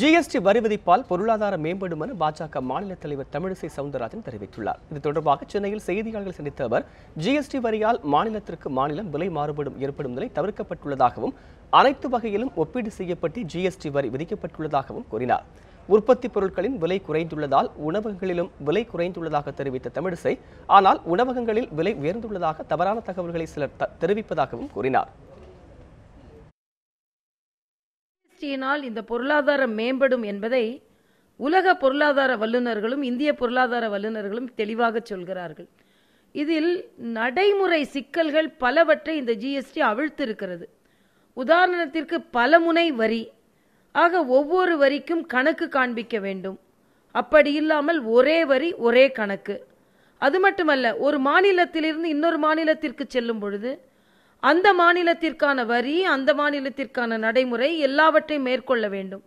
GST வரி விதிப்பால் பொருளாதார மேம்படும் என பாஜக மாநில தலைவர் தமிழிசை சவுந்தரராஜன் தெரிவித்துள்ளார். இது தொடர்பாக சென்னையில் செய்தியாளர்கள் சந்தித்த அவர் ஜிஎஸ்டி வரியால் மாநிலத்திற்கு மாநிலம் விலை மாறுபடும் ஏற்படும் நிலை தவிர்க்கப்பட்டுள்ளதாகவும் அனைத்து வகையிலும் ஒப்பீடு செய்யப்பட்டு ஜிஎஸ்டி வரி விதிக்கப்பட்டுள்ளதாகவும் கூறினார். உற்பத்தி பொருட்களின் விலை குறைந்துள்ளதால் உணவகங்களிலும் விலை குறைந்துள்ளதாக தெரிவித்த தமிழிசை ஆனால் உணவகங்களில் விலை உயர்ந்துள்ளதாக தவறான தகவல்களை சிலர் தெரிவிப்பதாகவும் கூறினார். ஜிஎஸ்டியினால் இந்த பொருளாதாரம் மேம்படும் என்பதை உலக பொருளாதார வல்லுநர்களும் இந்திய பொருளாதார வல்லுநர்களும் தெளிவாக சொல்கிறார்கள். இதில் நடைமுறை சிக்கல்கள் பலவற்றை இந்த ஜிஎஸ்டி அவிழ்த்திருக்கிறது. உதாரணத்திற்கு பலமுனை வரி. ஆக ஒவ்வொரு வரிக்கும் கணக்கு காண்பிக்க வேண்டும். அப்படி இல்லாமல் ஒரே வரி ஒரே கணக்கு. அது மட்டுமல்ல ஒரு மாநிலத்திலிருந்து இன்னொரு மாநிலத்திற்கு செல்லும் பொழுது அந்த மாநிலத்திற்கான வரி அந்த மாநிலத்திற்கான நடைமுறை எல்லாவற்றையும் மேற்கொள்ள வேண்டும்.